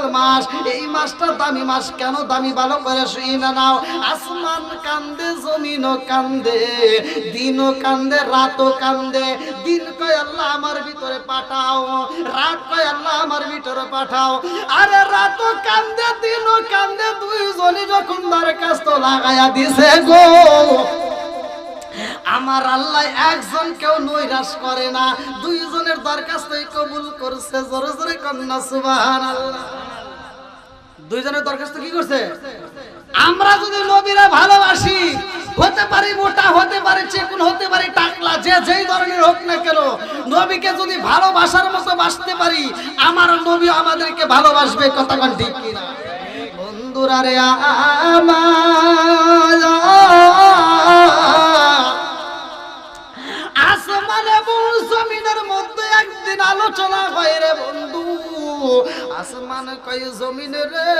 মফজল মাস, এই মাসটা দামি মাস, কেন দামি ভালো করে শুই না নাও? আসমান কান্দে, জমিনও কান্দে, দিনও কান্দে, রাতও কান্দে। দিন কয় আল্লাহ আমার ভিতরে পাঠাও, রাত কয় আল্লাহ আমার ভিতরে পাঠাও। আরে রাতও কান্দে, দিনও কান্দে, দুইজনই যখন দরখাস্ত লাগাইয়া দিছে গো। আমার আল্লাহ একজন কেউ নৈরাশ করে না, দুইজনের দরখাস্তই কবুল করছে, জোরে জোরে কন্যা সুবাহান আল্লাহ দুইজনের দরখাস্ত কি করছে? আমরা যদি নবীরা ভালোবাসি, হতে পারি মোটা, হতে পারে চেকুন, হতে পারে টাকলা, যে যেই ধরনের হোক না কেন, নবীকে যদি ভালোবাসার মতো বাসতে পারি, আমার নবী আমাদেরকে ভালোবাসবে কতক্ষণ ঠিক কিনা? বন্ধুরা রে আসমান জমিনের মধ্যে একদিন আলোচনা হয় রে বন্ধু। আসমান কয় জমিন রে?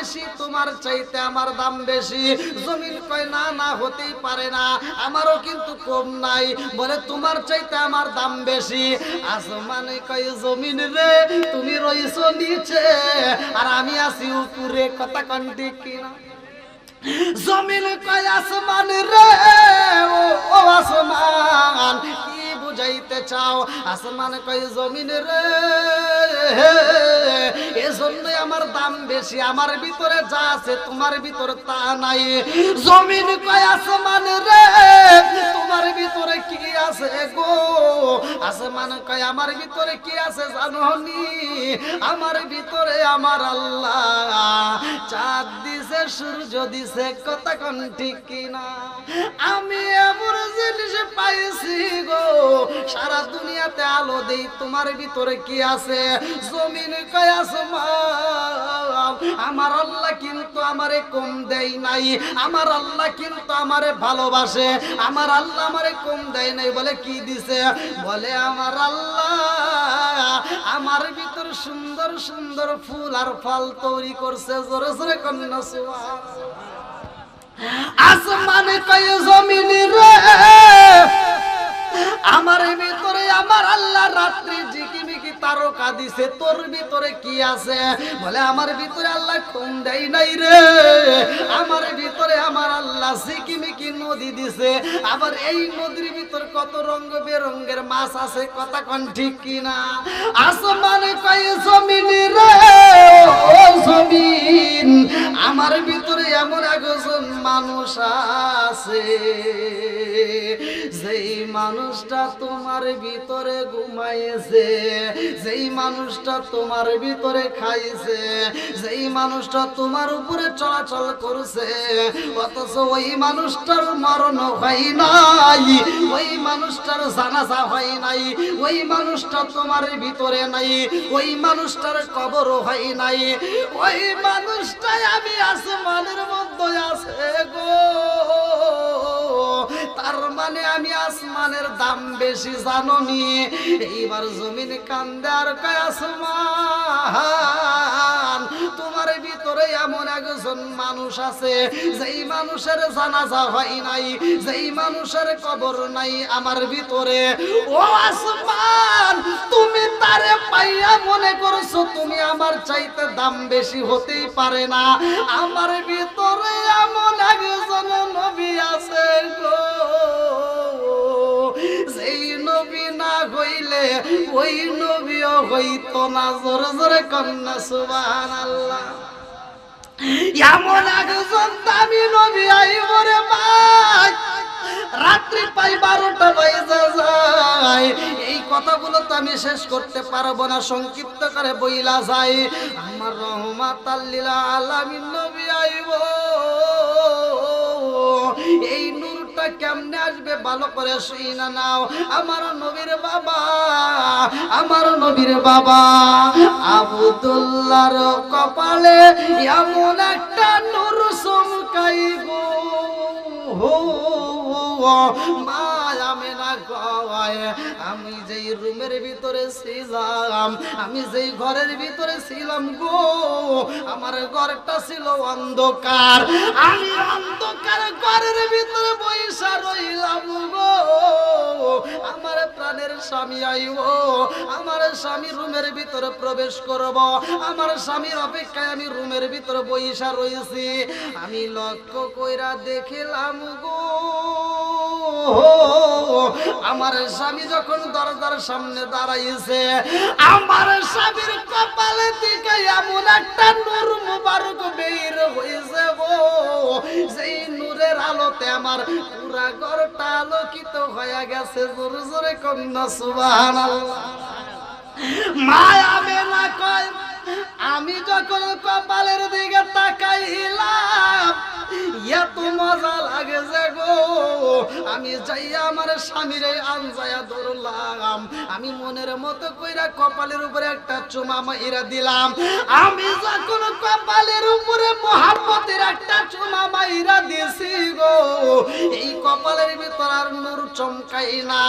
বেশি, তোমার চাইতে আমার দাম বেশি। জমিন কয়, না না, হতেই পারে না, আমারও কিন্তু কম নাই। বলে, তোমার চাইতে আমার দাম বেশি। আসমান কয়, জমিন রে, তুমি রইছো নিচে, আর আমি আছি উপরে। কথা কন্টি কিনা? জমিন কয়, আসমান রে ও আসমান, কি বুঝাইতে চাও, আসমান কয় জমিন রে। এজন্যই আমার দাম বেশি, আমার ভিতরে যা আছে তোমার ভিতরে তা নাই। জমিন কয় আসমান রে, তোমার ভিতরে কি আছে গো? আসমান কয় আমার ভিতরে কি আছে জানোনি? আমার ভিতরে আমার আল্লাহ। চাঁদ দিছে, সূর্য দিছে কথা কোন ঠিক কিনা? আমি এমন জিনিস পাইছি গো। সারা দুনিয়াতে আলো দেই, তোমার ভিতরে কি আছে? জমিন কয় আমার আল্লাহ কিন্তু আমারে কম দেই নাই, আমার আল্লাহ কিন্তু আমারে ভালোবাসে। আমার আল্লাহ আমারে কম দেয় নাই, বলে কি দিছে? বলে আমার আল্লাহ, আমার ভিতর সুন্দর সুন্দর ফুল আর ফল তৈরি করছে, জোরে জোরে কন্যা আসমানে কয় জমিন রে আমার ভিতরে আমার আল্লাহ রাত্রি জিকিমিকি তারকা দিছে, তোর ভিতরে কি আছে? বলে, আমার ভিতরে আল্লাহ কম দেয় নাই রে। আমার ভিতরে আমার আল্লাহ জিকিমিকি নদী দিছে। আবার এই নদীর ভিতর কত রঙ বেরঙ্গের মাছ আছে, কথা কন ঠিক কিনা? আসমানে কয়, জমিন রে, ও জমিন, আমার ভিতরে এমন একজন মানুষ আছে। যেই মানুষটা তোমার ভিতরে ঘুমাইছে, যেই মানুষটা তোমার ভিতরে খাইছে, যেই মানুষটা তোমার উপরে চলাচল করছে, অথচ ওই মানুষটার মরণ হয় নাই, ওই মানুষটার জানাজা হয় নাই, ওই মানুষটা তোমার ভিতরে নাই, ওই মানুষটার কবর হয় নাই। ওই মানুষটাই আমি আসমানের মধ্যে আছে গো। তার মানে আমি আসমানের দাম বেশি জানো নি এইবার জমিন কান্দে আর কয় আসমান? তোমার ভিতরে এমন একজন মানুষ আছে, যেই মানুষের জানাজা হয় নাই, যেই মানুষের কবর নাই আমার ভিতরে। ও আসমান, তুমি তারে পাইয়া মনে করছ তুমি আমার চাইতে দাম বেশি হতেই পারে না। আমার ভিতরে এমন একজন নবী আছে গো না হইলে ওই নবীও হইতো না। জোরে জোরে কন্যা সুবান আল্লাহ এমন একজন দামি নবী রাত্রি পাই বারোটা যায়। এই কথাগুলো তো আমি শেষ করতে পারব না, সংক্ষিপ্ত করে বইলা যাই। আমার রহমাত আল্লিলা আলামিন নবী আইব। এই নূরটা কেমনে আসবে? ভালো করে শুই না নাও। আমার নবীর বাবা, আমার নবীর বাবা, আবুদুল্লাহর কপালে এমন একটা নূর চমকাইব মা আমি না গয় রুমের ভিতরে ছিলাম। আমি যেই ঘরের ভিতরে ছিলাম গো, আমার ঘরটা ছিল অন্ধকার। আমি অন্ধকার ঘরের ভিতরে বৈশা রইলাম গো। আমার প্রাণের স্বামী আইব, আমার স্বামী রুমের ভিতরে প্রবেশ করব। আমার স্বামীর অপেক্ষায় আমি রুমের ভিতরে বইসা রয়েছি আমি লক্ষ্য কইরা দেখিলাম গো আমার স্বামী যখন দরজার সামনে দাঁড়াইছে, আমার স্বামীর কপালে থেকে এমন একটা নূর মুবারক বের হয়েছে গো। সেই নূরের আলোতে আমার পুরা ঘরটা আলোকিত হয়ে গেছে। জোরে জোরে কন্যা, সুবহানাল্লাহ। মায়া মেলা কয়, আমি যখন কপালের দিকে তাকাইলাম এত মজা লাগে যে গো। আমি যাইয়া আমার স্বামীর আনজায়া ধরলাম। আমি মনের মতো কইরা কপালের উপরে একটা চুমা মাইরা দিলাম। আমি যখন কপালের উপরে মোহাম্মতের একটা চুমা মাইরা দিছি গো, এই কপালের ভিতর আর নূর চমকাই না।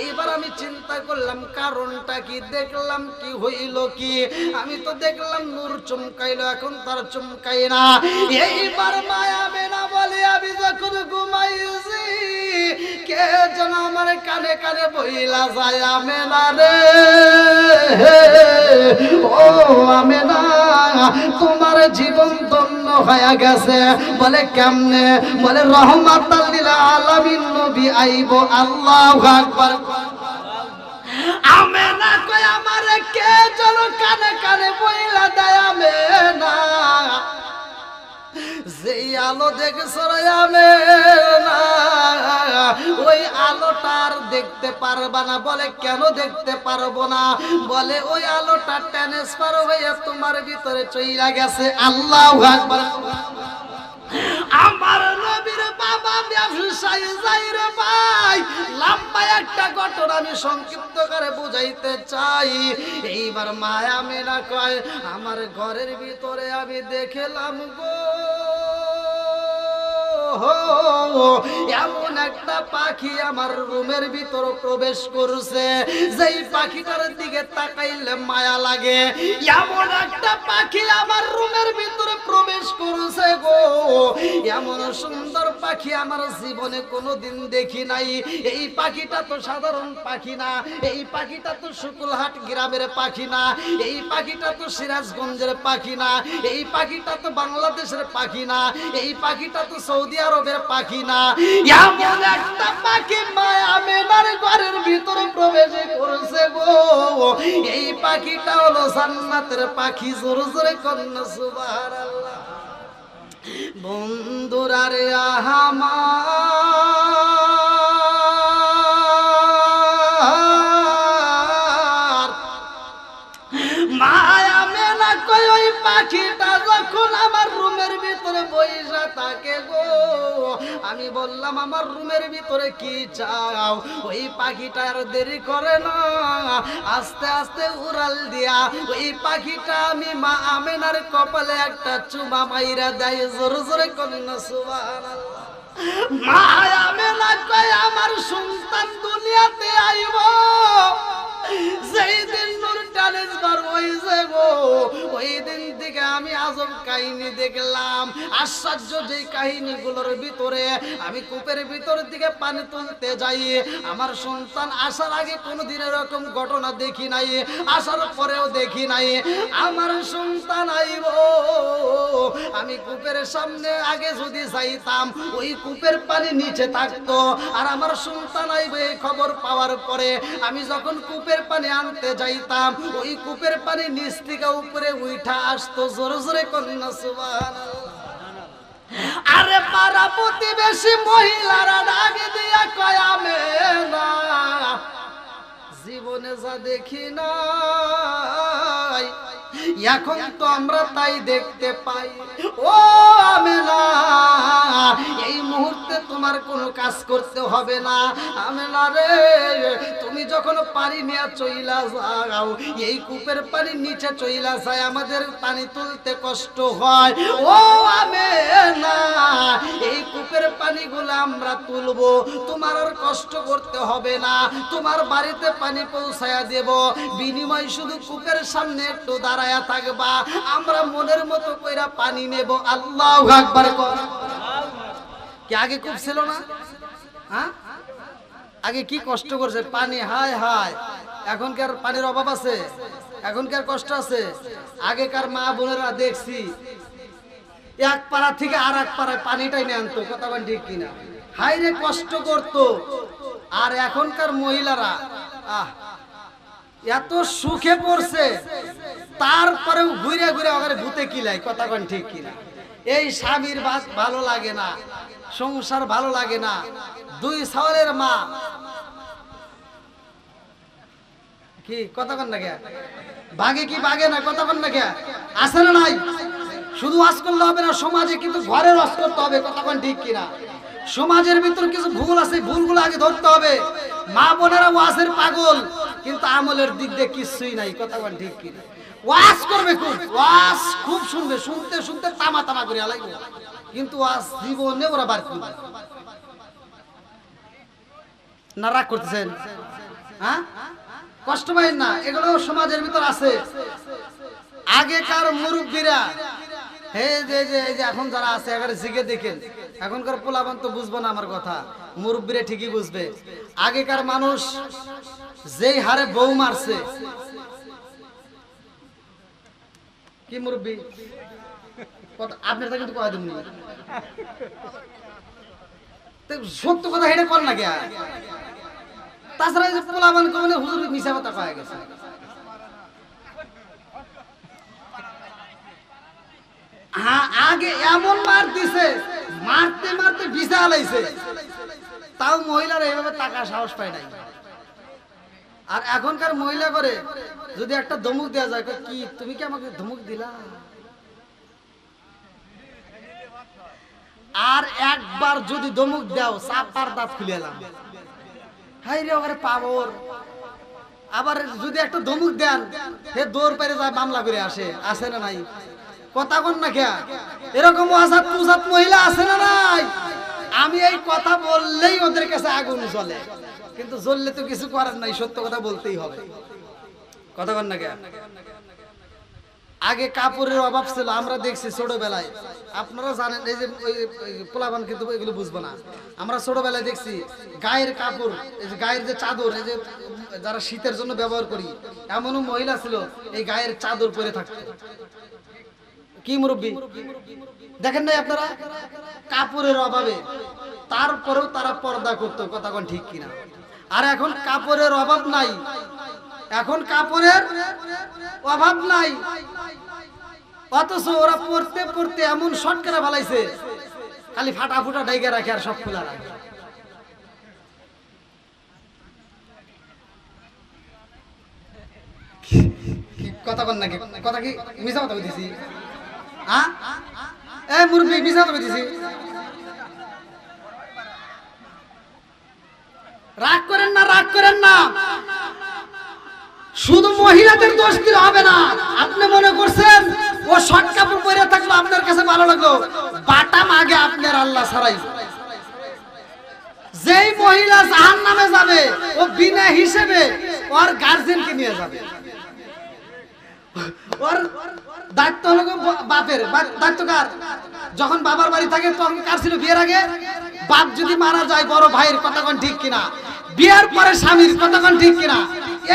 এইবার আমি চিন্তা করলাম, কারণটা কি? দেখলাম কি হইল কি? আমি তো দেখলাম নূর চমকাইলো, এখন তার চমকাই না। এইবার মায়া মেনা বলে আমি যখন ঘুমাইছি, কে যেন আমার কানে কানে বইলা যায়, আমেনা রে। ও আমেনা, তোমার জীবন ধন্য হয়ে গেছে। বলে কেমনে? বলে রহমাত আলামিন, নবী আইব, আল্লাহু আকবার। আমেনা কই আমারে কে যেন কানে কানে বইলা দেয়, আমেনা? যেই আলো দেখছ ওই আলোটার দেখতে পারবা না। বলে, কেন দেখতে পারব না? বলে, ওই আলোটা ট্রান্সফার হয়ে তোমার ভিতরে চইলা গেছে। আল্লাহ আমার নবীর বাবা ব্যবসায়ী যাই রে ভাই, লম্বা একটা ঘটনা আমি সংক্ষিপ্ত করে বুঝাইতে চাই। এইবার মায়া মেনা কয়, আমার ঘরের ভিতরে আমি দেখলাম গো। এমন একটা পাখি আমার রুমের ভিতর প্রবেশ করছে। যেই পাখিটার দিকে তাকাইলে মায়া লাগে। এমন একটা পাখি আমার রুমের ভিতরে প্রবেশ করছে গো। এমন সুন্দর পাখি আমার জীবনে কোনোদিন দেখি নাই। এই পাখিটা তো সাধারণ পাখি না। এই পাখিটা তো শুকুলহাট গ্রামের পাখি না। এই পাখিটা তো সিরাজগঞ্জের পাখি না। এই পাখিটা তো বাংলাদেশের পাখি না। এই পাখিটা তো সৌদি আরবের পাখি না। এমন একটা পাখি মায়া মেনার ঘরের ভিতরে প্রবেশ করেছে গো। এই পাখিটা হলো জান্নাতের পাখি, জোরে জোরে কন্যা, সুবহানাল্লাহ। বন্ধুরা রে আহামার আমি বললাম, আমার রুমের ভিতরে কি চাও? ওই পাখিটা আর দেরি করে না। আস্তে আস্তে উড়াল দিয়া ওই পাখিটা আমি মা আমেনার কপালে একটা চুমা মাইরা দেয়, জোরে জোরে কন্যা মেলা কয়, আমার সন্তান দুনিয়াতে আইব। যেই দিন গো। ওই দিন থেকে আমি আজব কাহিনী দেখলাম। আশ্চর্য যে কাহিনীগুলোর ভিতরে আমি কূপের দিকে পানি তুলতে যাই। আমার সন্তান আসার আগে কোনোদিন এরকম ঘটনা দেখি নাই, আসার পরেও দেখি নাই। আমার সন্তান আইব। আমি কূপের সামনে আগে যদি যাইতাম, ওই কূপের পানি নিচে থাকতো। আর আমার সন্তান আইবে খবর পাওয়ার পরে আমি যখন কূপের পানি আনতে যাইতাম ওই কূপের পানি নিচ থেকে উপরে উঠা আসতো জোরে জোরে কন্যা, সুবহানাল্লাহ। আরে পাড়া প্রতিবেশী মহিলারা ডাকে দিয়া কয় আমে না জীবনে যা দেখি নাই এখন তো আমরা তাই দেখতে পাই। ও আমেনা এই মুহূর্তে তোমার কোনো কাজ করতে হবে না। আমেনা রে, তুমি যখন পানি নিয়ে চইলা যাও, এই কূপের পানি নিচে চইলা যায়, আমাদের পানি তুলতে কষ্ট হয়। ও আমেনা এই কূপের পানিগুলো আমরা তুলবো, তোমার আর কষ্ট করতে হবে না। তোমার বাড়িতে পানি পৌঁছায়া দেব। বিনিময় শুধু কূপের সামনে একটু দাঁড়ায়া থাকবা, আমরা মনের মতো কইরা পানি নেব। আল্লাহ আকবার কি আগে কূপ ছিল না? হ্যাঁ? আগে কি কষ্ট করছে? পানি, হায় হায়। এখনকার পানির অভাব আছে? এখনকার কষ্ট আছে? আগেকার মা বোনেরা দেখছি, এক পাড়া থেকে আর এক পাড়ায় পানিটাই নিয়ে আনতো। কথা ঠিক কিনা? হাইরে কষ্ট করতো। আর এখনকার মহিলারা, আহ এত সুখে পড়ছে। তারপরেও ঘুরে ঘুরে ওখানে ভূতে কিলাই কথা কন ঠিক কিনা। এই স্বামীর বাস ভালো লাগে না, সংসার ভালো লাগে না। দুই সাওয়ালের মা। কি? কথা না কে? বাগে কি বাগে না? কথা না কে? আসে না নাই? শুধু ওয়াজ করলে হবে না, সমাজে কিন্তু ঘরে ওয়াজ করতে হবে, কথা কন ঠিক কিনা। সমাজের ভিতর কিছু ভুল আছে ভুলগুলো আগে ধরতে হবে। মা বোনেরা ওয়াজের পাগল, কিন্তু আমলের দিক দিয়ে কিছুই নাই, কথা কন ঠিক কি ওয়াজ করবে খুব, ওয়াজ খুব শুনবে, শুনতে শুনতে তামা তামা করে লাগবে কিন্তু ওয়াজ জীবনে ওরা বার করবে না। রাগ করতেছেন? হ্যাঁ? কষ্ট পাইন না, এগুলো সমাজের ভিতর আছে। আগেকার মুরব্বীরা হে যে যে, এই যে, এখন যারা আছে এখানে জিগে দেখেন। এখনকার পোলাবান তো বুঝব না আমার কথা। মুরব্বীরা ঠিকই বুঝবে। আগেকার মানুষ যেই হারে বউ মারছে। কি মুরব্বী? আপনার কিন্তু কয়া দিন সত্য কথা, হেঁটে কর না কে তাছাড়া এই পোলাবান কমলে হুজুর মিশা কথা কয়া গেছে। হ্যাঁ আগে এমন মার দিছে মারতে মারতে ভিসা আলাইছে তাও মহিলারা এভাবে টাকা সাহস পায় নাই। আর এখনকার মহিলা করে, যদি একটা ধমুক দেওয়া যায় কি, তুমি কি আমাকে ধমুক দিলা? আর একবার যদি ধমুক দাও, চাপার দাঁত খুলে হাই রে ওখানে পাবর আবার যদি একটা ধমুক দেন, সে দৌড় পেরে যায়, মামলা করে আসে। আসে না নাই? কথা কন না খেয়া এরকম ওয়াসাত পুসাত মহিলা আছে না নাই? আমি এই কথা বললেই ওদের কাছে আগুন জ্বলে। কিন্তু জ্বললে তো কিছু করার নাই, সত্য কথা বলতেই হবে। কথা কন না খেয়া আগে কাপড়ের অভাব ছিল, আমরা দেখছি ছোটবেলায়। আপনারা জানেন, এই যে পোলাবান কিন্তু এগুলো বুঝব না। আমরা ছোটবেলায় দেখছি, গায়ের কাপড়, এই যে গায়ের যে চাদর, এই যে যারা শীতের জন্য ব্যবহার করি, এমনও মহিলা ছিল, এই গায়ের চাদর পরে থাকতো। কি মুরব্বী? দেখেন নাই আপনারা? কাপড়ের অভাবে। তারপরেও তারা পর্দা করতো, কথা কোন ঠিক কিনা? আর এখন কাপড়ের অভাব নাই। এখন কাপড়ের অভাব নাই। অথচ ওরা পড়তে পড়তে এমন শর্ট করে ফেলাইছে, খালি ফাটা ফুটা ডাইগে রাখে আর সব খোলা রাখে। কথা কন নাকি কথা কি মিশা কথা কইতেছি? এ, মুরব্বী কইতেছি। রাগ করেন না, রাগ করেন না। শুধু মহিলাদের দোষ দিলে হবে না। আপনি মনে করছেন, ও শর্ট কাপড় পরে থাকল আপনার কাছে ভালো লাগল। বাটাম আগে আপনার আল্লাহ ছাড়াই। যেই মহিলা জাহান নামে যাবে, ও বিনা হিসেবে ওর গার্জেনকে নিয়ে যাবে। ওর দায়িত্ব হলো বাপের। দায়িত্ব কার? যখন বাবার বাড়ি থাকে, তখন কার ছিল বিয়ের আগে? বাপ যদি মারা যায়, বড় ভাইয়ের কথা কোন ঠিক কিনা? বিয়ের পরে স্বামীর কথা কোন ঠিক কিনা?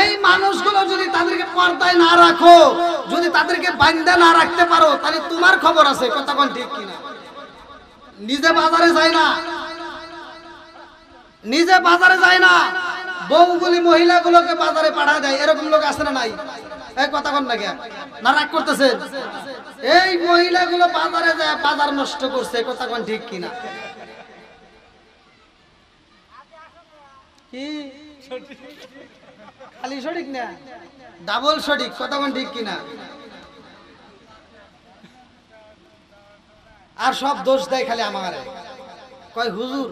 এই মানুষগুলো যদি তাদেরকে পর্দায় না রাখো, যদি তাদেরকে বান্ধে না রাখতে পারো, তাহলে তোমার খবর আছে, কথা কোন ঠিক কিনা? নিজে বাজারে যায় না। নিজে বাজারে যায় না। বউগুলি মহিলাগুলোকে বাজারে পাঠা দেয়, এরকম লোক আছে না নাই? এই কথা এই মহিলাগুলো বাজারে যায়, বাজার নষ্ট করছে কথা কোন ঠিক কিনা? কি? খালি সঠিক না? ডাবল সঠিক, কথা ঠিক কিনা? আর সব দোষ দেয় খালি আমার। কয়, হুজুর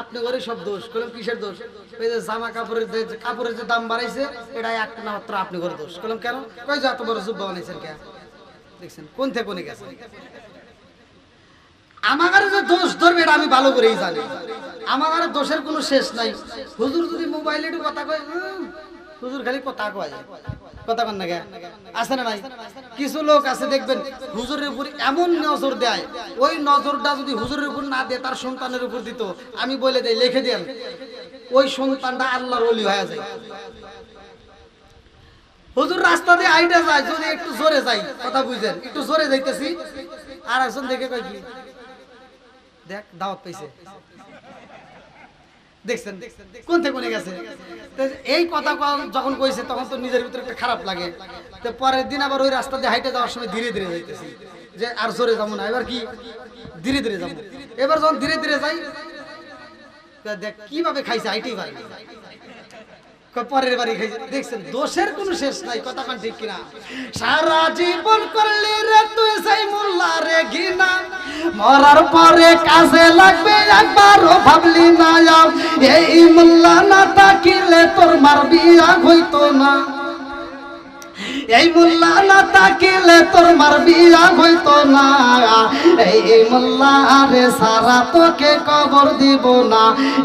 আপনি করে সব দোষ করলাম কিসের দোষ? ওই যে জামা কাপড়ের যে কাপড়ের যে দাম বাড়াইছে এটা একটা না মাত্র আপনি করে দোষ করলাম কেন? ওই যে এত বড় জুব্বা বানাইছেন কে? দেখছেন, কোন থেকে কোনে গেছে? আমার যে দোষ ধরবে, এটা আমি ভালো করেই জানি। আমার দোষের কোনো শেষ নাই। হুজুর যদি মোবাইলে একটু কথা কয় হুজুর খালি কথা কয়। কথা কন না? আছে না নাই? কিছু লোক আছে, দেখবেন, হুজুরের উপর এমন নজর দেয়। ওই নজরটা যদি হুজুরের উপর না দেয়, তার সন্তানের উপর দিত। আমি বলে দেই, লিখে দেন। ওই সন্তানটা আল্লাহর ওলি হয়ে যায়। হুজুর রাস্তা দিয়ে আইটা যায়, যদি একটু জোরে যাই, কথা বুঝেন। একটু জোরে যাইতেছি আর একজন দেখে কয় কি? দেখ, দাওয়াত পাইছে। দেখছেন, কোন থেকে কোনে গেছে? এই কথা যখন কইছে, তখন তো নিজের ভিতরে একটা খারাপ লাগে। তো পরের দিন আবার ওই রাস্তা দিয়ে হাইটে যাওয়ার সময় ধীরে ধীরে যাইতেছি, যে আর জোরে যাব না। এবার কি? ধীরে ধীরে যাব। এবার যখন ধীরে ধীরে যাই দেখ কীভাবে খাইছে হাইটেই পারে পরের বাড়ি খাইছে। দেখছেন, দোষের কোনো শেষ নাই, কথা কান ঠিক কিনা? সারা জীবন করলি রে তুই সেই মোল্লা রে ঘিনা মরার পরে কাজে লাগবে একবারও ভাবলি না। এই মোল্লা না থাকিলে তোর মার বিয়া হইতো না। এই মোল্লা না তাকিলে তোর মার বিয়া হইতো না। এই মোল্লা আরে সারা তোকে কবর দিব না।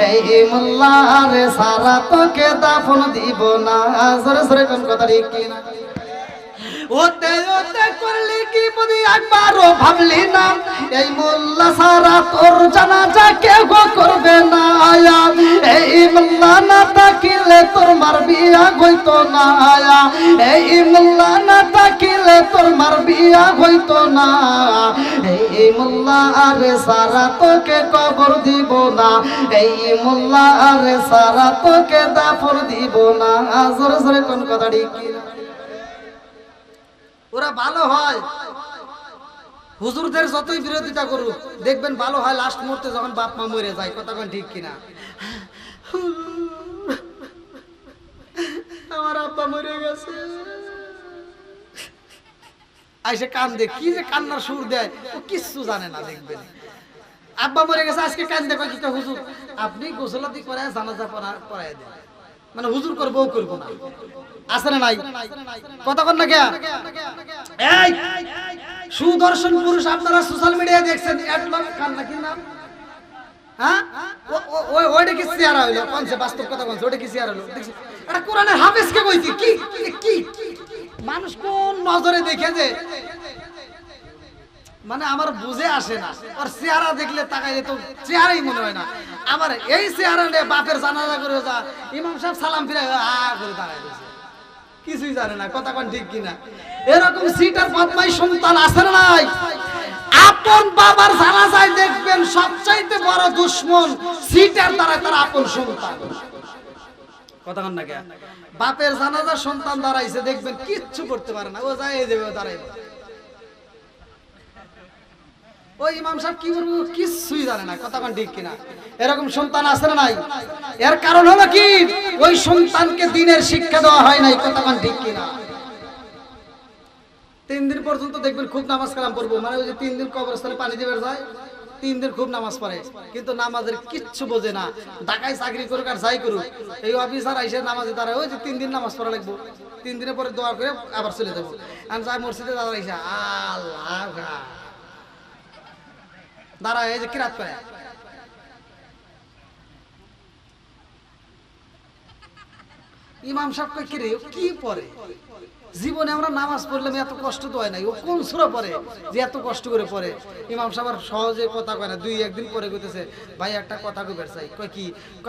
এই মোল্লা আরে সারা তোকে দাফন দিব না। সরে সরে কোন কথা ঠিক কিনা? ওতে ওতে করলি কি বুঝি একবারও ভাবলি না। এই মোল্লা সারা তোর জানাজা কেউ করবে না। আয়া, এই মোল্লা না থাকিলে তোর মার বিয়া হইতো না। আয়া, এই মোল্লা না তাকিলে তোর মার বিয়া হইতো না। এই মোল্লা আরে সারা তোকে কবর দিব না। এই মোল্লা আরে সারা তোকে দাফর দিব না। জোরে জোরে কোন কথা ঠিক ওরা ভালো হয়। হুজুরদের যতই বিরোধিতা করুক, দেখবেন ভালো হয় লাস্ট মুহূর্তে যখন বাপ মা মরে যায়, কথা ঠিক কিনা? আমার আব্বা মরে গেছে। আইসে কান্দে, কি যে কান্নার সুর দেয়, ও কিচ্ছু জানে না দেখবেন। আব্বা মরে গেছে, আজকে কান্দে কয় কি হুজুর? আপনি গোসলাতি করে জানাজা পড়া পড়ায় দেন। মানে হুজুর করব ও করব না। আছে না নাই? কতক্ষণ না কে এই! সুদর্শন পুরুষ আপনারা সোশ্যাল মিডিয়ায় দেখছেন অ্যাডলক খান নাকি নাম হ্যাঁ? ও- ওইটা কি চেহারা হইল? কোনছে বাস্তব কথা কোনছে ওইটা কি চেহারা হইল? এটা কোরআনের হাফেজকে বইছি কি, কি- কি? মানুষ কোন নজরে দেখে যে মানে আমার বুঝে আসে না। আর চেহারা দেখলে তাকাইলে তো চেহারাই মনে হয় না। আমার এই চেহারা নিয়ে বাপের জানাজা করে যা, ইমাম সাহেব সালাম ফিরে আ করে দাঁড়ায় কিছুই জানে না, কথা কোন ঠিক কিনা। এরকম সিটার বদমাই সন্তান না নাই? আপন বাবার জানাজায় দেখবেন সবচাইতে বড় দুশ্মন সিটার দ্বারা তার আপন সন্তান। কথা না কে? বাপের জানাজা সন্তান দাঁড়াইছে, দেখবেন কিচ্ছু করতে পারে না। ও যায় দেবে দাঁড়াইবে ওই ইমাম সাহেব কি করব কিছুই জানে না, কথা কোন ঠিক কিনা। এরকম সন্তান আছে না নাই? এর কারণ হলো কি? ওই সন্তানকে দিনের শিক্ষা দেওয়া হয় নাই, কথা কোন ঠিক কিনা। তিন দিন পর্যন্ত দেখবেন খুব নামাজ কালাম পড়ব। মানে ওই যে তিন দিন কবরস্থানে পানি দিবে যায়, তিন দিন খুব নামাজ পড়ে। কিন্তু নামাজের কিচ্ছু বোঝে না। ঢাকায় চাকরি করুক আর যাই করুক, এই অফিসার আইসে নামাজে তারা ওই যে তিন দিন নামাজ পড়া লাগবো। তিন দিনের পরে দোয়া করে আবার চলে যাব। আর যাই মসজিদে দাঁড়া আইসা, আল্লাহ দাঁড়ায় এই যে কিরাত করে? ইমাম সাহেব কিরে ও কি পড়ে জীবনে আমরা নামাজ পড়লাম এত কষ্ট তো হয় নাই, ও কোন সুরা পড়ে যে এত কষ্ট করে পড়ে? ইমাম সাহেব সহজে কথা কয় না, দুই একদিন পরে কইতেছে, ভাই, একটা কথা কইবার চাই। কয়, কি?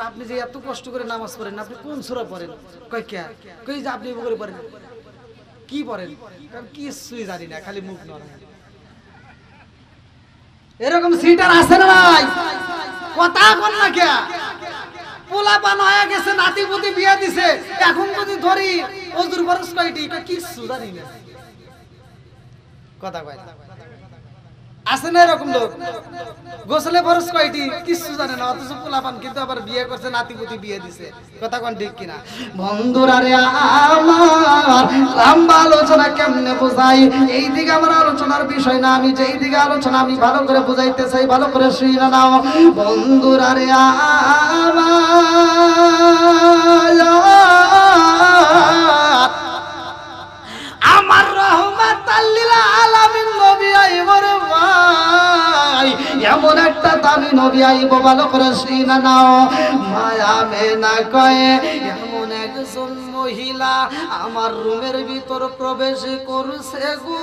আপনি যে এত কষ্ট করে নামাজ পড়েন, আপনি কোন সুরা পড়েন? কয়, কে? কই যে আপনি করে পড়েন। কি পড়েন? কারণ কিছুই জানি না, খালি মুখ নড়ায় এরকম সিটার আছে না ভাই? কথা বল না কে? পোলা পান হয়ে গেছে নাতি পুতি বিয়া দিছে। এখন যদি ধরি ওজুর বরস কয়টি কিচ্ছু জানি না কথা কয়। আছে না এরকম লোক? গোসলে বরস কয়টি? কিচ্ছু জানে না, অথচ পোলা পান কিন্তু আবার বিয়ে করছে নাতি পুতি বিয়ে দিছে। কথা কোন ঠিক কিনা? বন্ধুরা রে আমার, লম্বা আলোচনা কেমনে বোঝাই? এই দিকে আমার আলোচনার বিষয় না, আমি যেই দিকে আলোচনা, আমি ভালো করে বুঝাইতে চাই, ভালো করে শুই না নাও। বন্ধুরা রে আমার এমন একটা দামি নবী আইব, ভালো করে শুনা নাও। মায়া মেনা কয়ে, এমন একজন মহিলা আমার রুমের ভিতর প্রবেশ করছে গো।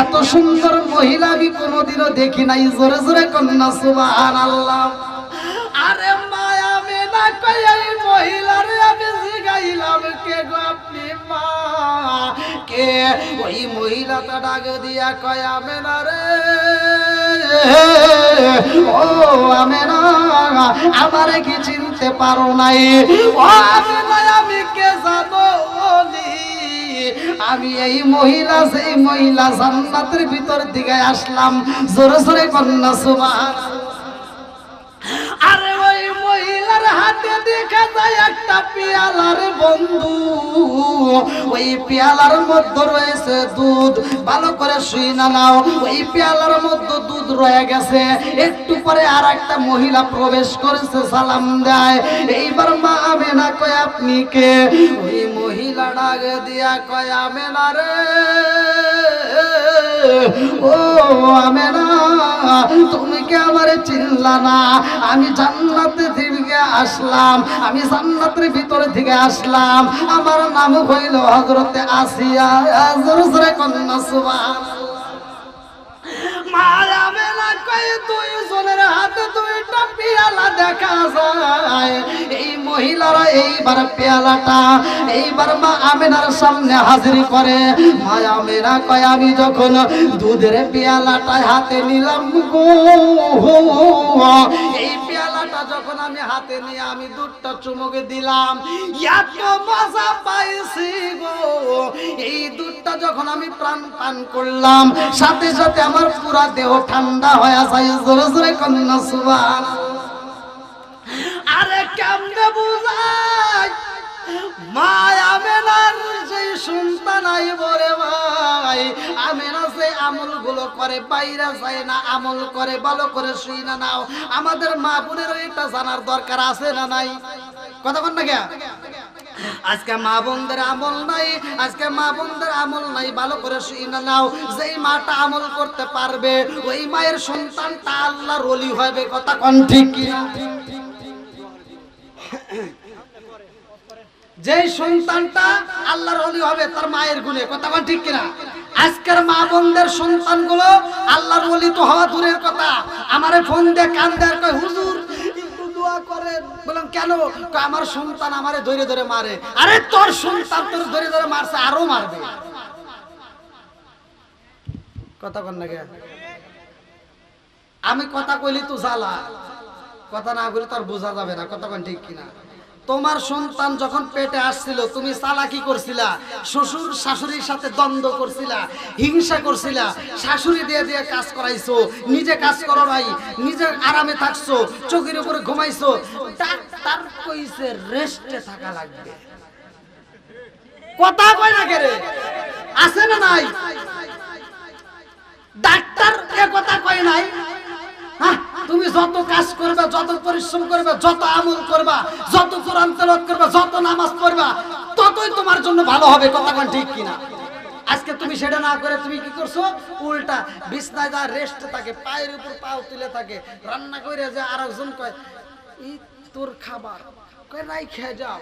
এত সুন্দর মহিলা আমি কোনোদিনও দেখি নাই, জোরে জোরে কন্যা, সুবহানাল্লাহ। আরে মায়া মেনা কই এই মহিলারে আমি জিগাইলাম কে গো মা কে ওই মহিলাটা ডাক দিয়া কয়, আমেনা রে, ও আমেনা, আমারে কি চিনতে পারো নাই? ও আমেনা, আমি কে জানো আমি এই মহিলা, সেই মহিলা জান্নাতের ভিতর দিকে আসলাম। জোরে জোরে কন্যা সুবহান আরে ওই মহিলার হাতে দেখা যায় একটা পেয়ালার বন্ধু। ওই পেয়ালার মধ্যে রয়েছে দুধ। ভালো করে শুই না নাও। ওই পেয়ালার মধ্যে দুধ রয়ে গেছে। একটু পরে আর একটা মহিলা প্রবেশ করেছে, সালাম দেয়। এইবার মা আমেনা কয়, আপনি কে? ওই মহিলা ডাকে দিয়া কয়, আমেনা রে। ও তুমি আমারে চিনলা না আমি জান্নাতে দিকে আসলাম, আমি জান্নাতের ভিতরে থেকে আসলাম। আমার নাম হইল হজরতে আসিয়া কন্যা সুবহান মায়া মেলা কয়ে দুই জনের হাতে দুইটা পেয়ালা দেখা যায়। এই মহিলারা এইবার পেয়ালাটা, এইবার মা আমেনার সামনে হাজির করে। মায়া মেনা কয়, আমি যখন দুধের পেয়ালাটা হাতে নিলাম গো যখন আমি হাতে নিয়ে আমি দুধটা চুমুকে দিলাম, এত মজা পাইছি গো। এই দুধটা যখন আমি প্রাণ পান করলাম, সাথে সাথে আমার পুরা দেহ ঠান্ডা হয়ে যায়, জোরে জোরে কন্যা সুবান আরে কেমনে বুঝাই? মায় আমেনার সেই সন্তান বলে ভাই। আমেনা যে আমলগুলো করে, বাইরে যায় না, আমল করে, ভালো করে শুই না, নাও। আমাদের মা বোনের এটা জানার দরকার আছে না নাই? কথা বল না কেন আজকে মা বোনদের আমল নাই, আজকে মা বোনদের আমল নাই, ভালো করে শুই না, নাও। যেই মাটা আমল করতে পারবে, ওই মায়ের সন্তানটা আল্লাহর ওলি হবে, কথা কোন ঠিক কি যেই সন্তানটা আল্লাহর অলি হবে, তার মায়ের গুণে। কথা ঠিক কিনা? আজকের মা বোনদের সন্তানগুলো আল্লাহর অলি তো হওয়া দূরের কথা। আমারে ফোন দিয়ে কান দেয়, কয়, হুজুর করেন। বললাম, কেন? আমার সন্তান আমারে ধরে ধরে মারে। আরে, তোর ধরে ধরে মারছে, আরও মারবে। কথা না? আমি কথা কইলি তো জ্বালা, কথা না বলে তোর বোঝা যাবে না। কথা ঠিক কিনা? তোমার সন্তান যখন পেটে আসছিল, তুমি চালাকি করছিলা, শ্বশুর শাশুড়ির সাথে দ্বন্দ্ব করছিলা, হিংসা করছিলা, শাশুড়ি দিয়ে দিয়ে কাজ করাইছো, নিজে কাজ করো নাই নিজে আরামে থাকছো, চোখের উপরে ঘুমাইছো, ডাক্তার কইছে রেস্টে থাকা লাগবে। কথা কয় না কেরে আছে না নাই? ডাক্তার এ কথা কয় নাই? তুমি যত কাজ করবে, যত পরিশ্রম করবে, যত আমল করবা, যত কোরআন তেলাওয়াত করবা, যত নামাজ পড়বা, ততই তোমার জন্য ভালো হবে, কথা কোন ঠিক কিনা? আজকে তুমি সেটা না করে তুমি কি করছ? উল্টা বিছনায় যা রেস্ট থাকে, পায়ের উপর পাও তুলে থাকে, রান্না করে যে আর একজন কয় ই তোর খাবার। কয়, নাই, খেয়ে যাও।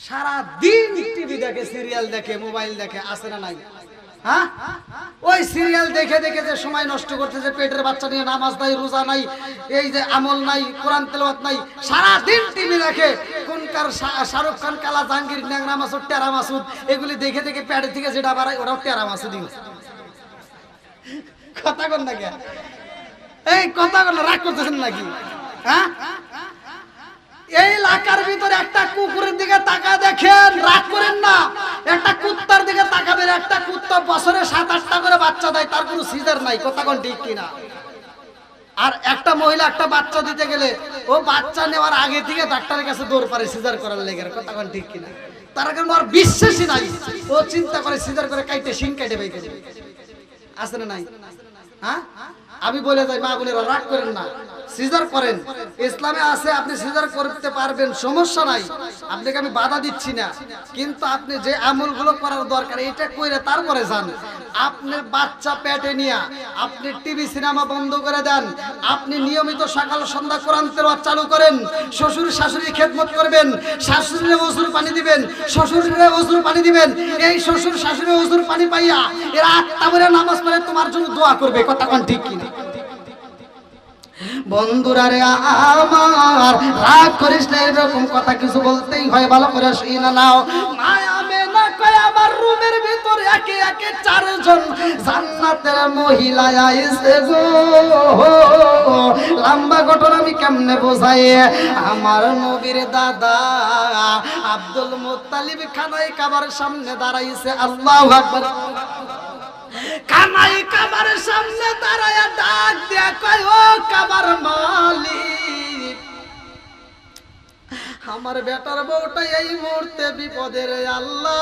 সারা দিন টিভি দেখে সিরিয়াল দেখে মোবাইল দেখে আসে না নাই? হ্যাঁ? ওই সিরিয়াল দেখে দেখে যে সময় নষ্ট করতেছে পেটের বাচ্চা নিয়ে নামাজ নাই, রোজা নাই, এই যে আমল নাই, কোরআন তেলাওয়াত নাই সারা দিন টিভি দেখে কোনকার শাহরুখ খান, কালা জাহাঙ্গীর, ন্যাংরা মাসুদ, টেরা মাসুদ, এগুলি দেখে দেখে পেটের থেকে যেটা বাড়ায়, ওরাও টেরা মাসুদই কথা কন না কে? এই কথা রাগ করতেছেন নাকি? হ্যাঁ? এই এলাকার ভিতরে একটা কুকুরের দিকে তাকা দেখেন, রাগ করেন না। একটা কুত্তার দিকে তাকাবেন, একটা কুত্তা বছরে সাত, আটটা করে বাচ্চা দেয়, তার কোনো সিজার নাই, কথা কোন ঠিক কিনা? আর একটা মহিলা একটা বাচ্চা দিতে গেলে, ও বাচ্চা নেওয়ার আগে থেকে ডাক্তারের কাছে দৌড় পারে সিজার করার লেগে কথা কোন ঠিক কিনা? তার কারণ ওর বিশ্বাসই নাই, ও চিন্তা করে সিজার করে কাইটে শিং কাটে বাইকে যাবে না নাই? হ্যাঁ? আমি বলে যাই, মা বোনেরা, রাগ করেন না। সিজার করেন। ইসলামে আছে, আপনি সিজার করতে পারবেন, সমস্যা নাই। আপনাকে আমি বাধা দিচ্ছি না। কিন্তু আপনি যে আমলগুলো করার দরকার, এটা কইরে তারপরে যান। আপনার বাচ্চা পেটে নিয়ে, আপনি টিভি, সিনেমা বন্ধ করে দেন। আপনি নিয়মিত সকাল সন্ধ্যা কোরআন তেলাওয়াত চালু করেন। শ্বশুর শাশুড়ি খেদমত করবেন। শাশুড়িরে ওজুর পানি দিবেন। শ্বশুরে ওজুর পানি দিবেন। এই শ্বশুর শাশুড়ি ওজুর পানি পাইয়া এরা আটটা করে নামাজ পড়ে তোমার জন্য দোয়া করবে। কথা ঠিক কিনা? আমার রাগ করিস না, এরকম কথা কিছু বলতেই হয়, ভালো করে শুই না নাও। লম্বা ঘটনা আমি কেমনে বোঝাই? আমার নবীর দাদা আব্দুল মুত্তালিব খানাই কাবার সামনে দাঁড়াইছে, আল্লাহু কানাই কাবার সামনে দাঁড়ায় ডাক দিয়া কয়, ও কাবার মালিক, আমার বেটার বউটা এই মুহূর্তে বিপদের আল্লাহ।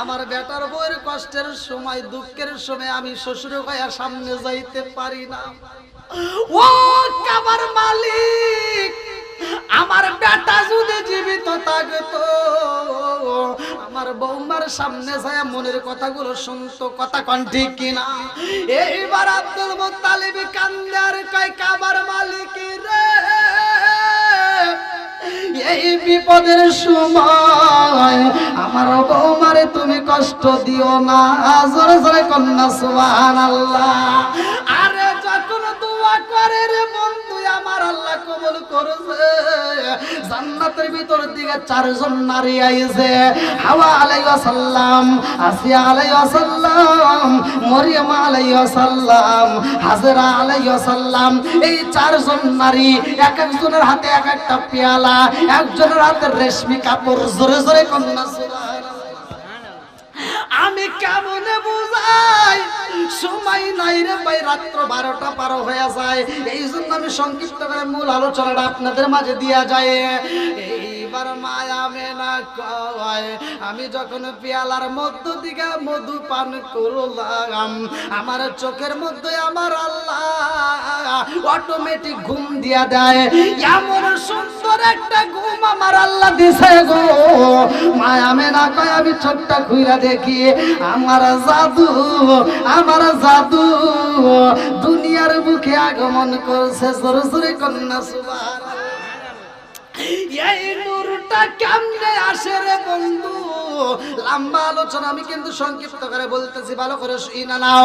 আমার বেটার বউয়ের কষ্টের সময়, দুঃখের সময় আমি শ্বশুর ভাইয়া সামনে যাইতে পারি না। ও কাবার মালিক আমার বেটা যদি জীবিত থাকতো, আমার বৌমার সামনে যায় মনের কথাগুলো শুনতো, কথা কন ঠিক কিনা? এইবার আব্দুল মোত্তালিব কান্দার কয়, কাবার মালিক রে? এই বিপদের সময় আমার বৌমারে তুমি কষ্ট দিও না। জোরে জোরে কন্যা সুবহান আল্লাহ আরে যখন দোয়া করে রে কবুল করছে। জান্নাতের ভিতর দিকে চারজন নারী আইছে। হাওয়া আলাইহিস সালাম আসিয়া আলাইহিস সালাম মরিয়ম আলাইহিস সালাম হাজরা আলাইহিস সালাম এই চারজন নারী, এক একজনের হাতে এক একটা পেয়ালা, একজনের হাতে রেশমি কাপড়, জোরে জোরে কন্যা সুবহানাল্লাহ আমি কেমনে বুঝাই? সময় নাই রে ভাই, রাত্র বারোটা পার হয়ে যায়। এই জন্য আমি সংক্ষিপ্ত করে মূল আলোচনাটা আপনাদের মাঝে দিয়া যায়। মায়া আমি যখন পেয়ালার মধ্য দিকে মধু পান করলাম, আমার চোখের মধ্যে আমার আল্লাহ অটোমেটিক ঘুম দিয়া দেয়। এমন সুন্দর দুনিয়ার বুকে আগমন করছে কন্যা কেমনে আসে রে বন্ধু? লম্বা আলোচনা, আমি কিন্তু সংক্ষিপ্ত করে বলতেছি, ভালো করে শুই না নাও।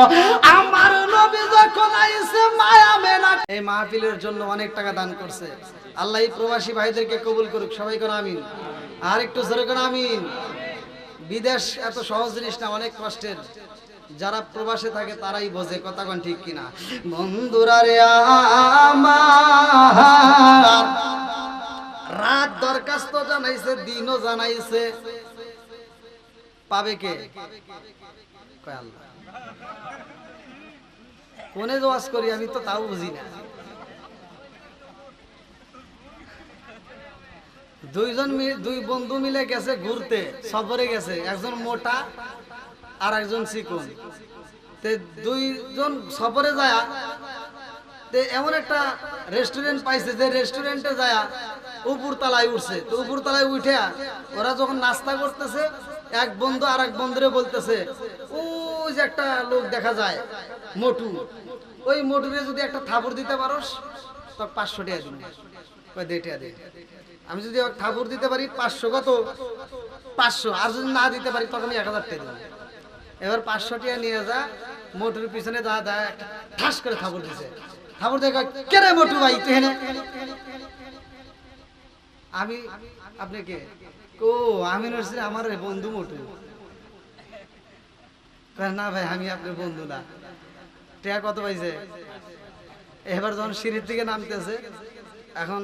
আমার নবী যখন আইছে, মায়া মেনা এই মাহফিলের জন্য অনেক টাকা দান করছে। আল্লাহ এই প্রবাসী ভাইদেরকে কবুল করুক, সবাই কোন আমিন? আর একটু জোরে কোন আমিন? বিদেশ এত সহজ জিনিস না, অনেক কষ্টের। যারা প্রবাসে থাকে তারাই বোঝে, কথা কোন ঠিক কিনা? বন্ধুরা রে আমার, রাত দরখাস্ত জানাইছে, দিনও জানাইছে। পাবে কে? কয় আল্লাহ। কোনে জোয়াজ করি আমি তো তাও বুঝি না। দুইজন দুই বন্ধু মিলে গেছে ঘুরতে, সফরে গেছে। একজন মোটা আর একজন চিকন তে দুইজন সফরে যায়। তে এমন একটা রেস্টুরেন্ট পাইছে যে রেস্টুরেন্টে যায় উপর তলায় উঠছে। তো উপর তলায় উঠে ওরা যখন নাস্তা করতেছে, এক বন্ধু আর এক বন্ধুরে বলতেছে, ওই যে একটা লোক দেখা যায়, মোটু। ওই মোটুরে যদি একটা থাপড় দিতে পারোস তো পাঁচশো টাকা দিন আমি যদি ঠাকুর দিতে পারি পাঁচশো, কত? পাঁচশো। আর যদি না দিতে পারি তখন আমি এক হাজার টাকা এবার পাঁচশো টাকা নিয়ে যা, মোটুর পিছনে যা দা ঠাস করে ঠাকুর দিছে। ঠাকুর দেখে কে রে মোটু ভাই, তুই আমি, আপনি কে? ও আমি নড়ছি আমার বন্ধু মোটু। না ভাই, আমি আপনার বন্ধু না। টেয়া কত পাইছে? এবার যখন সিঁড়ির থেকে নামতেছে, এখন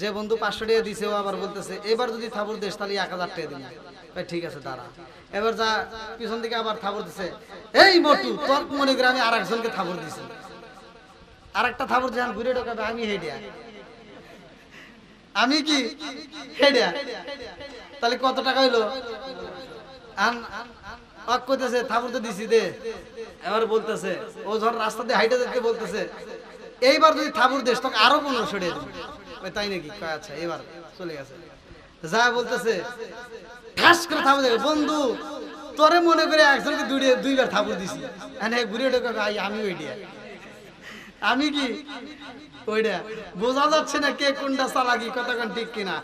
যে বন্ধু পাঁচশো টাকা দিছে, ও আবার বলতেছে, এবার যদি থাবর দেশ তাহলে এক হাজার টাকা দিন ভাই, ঠিক আছে, দাঁড়া। এবার যা পিছন দিকে আবার থাবর দিছে, এই মোটু, তোর মনে করে আমি আর একজনকে থাবর দিছি। আর একটা থাবর যখন ঘুরে ঢোকাবে, আমি হেডিয়া। আমি কি? হেডিয়া। তাহলে কত টাকা হইল? আন, অক কইতেছে, থাবর তো দিছি, দে। এবার বলতেছে, ও যখন রাস্তা দিয়ে হাইটে যেতে বলতেছে, এইবার যদি থাবুর দেশ তোকে আরও পনেরো সরিয়ে দেবে ওই তাই নাকি? আচ্ছা এবার চলে গেছে। যা বলতেছে, ঠাস করে থাবুর দেবে বন্ধু, তোরে মনে করে একজনকে দুই দুইবার থাবুর দিছি। হ্যাঁ ঘুরে ঢোকে ভাই আমি ওইটা আমি কি? ওইটা বোঝা যাচ্ছে না কে কোনটা চালাকি, কতক্ষণ ঠিক কিনা।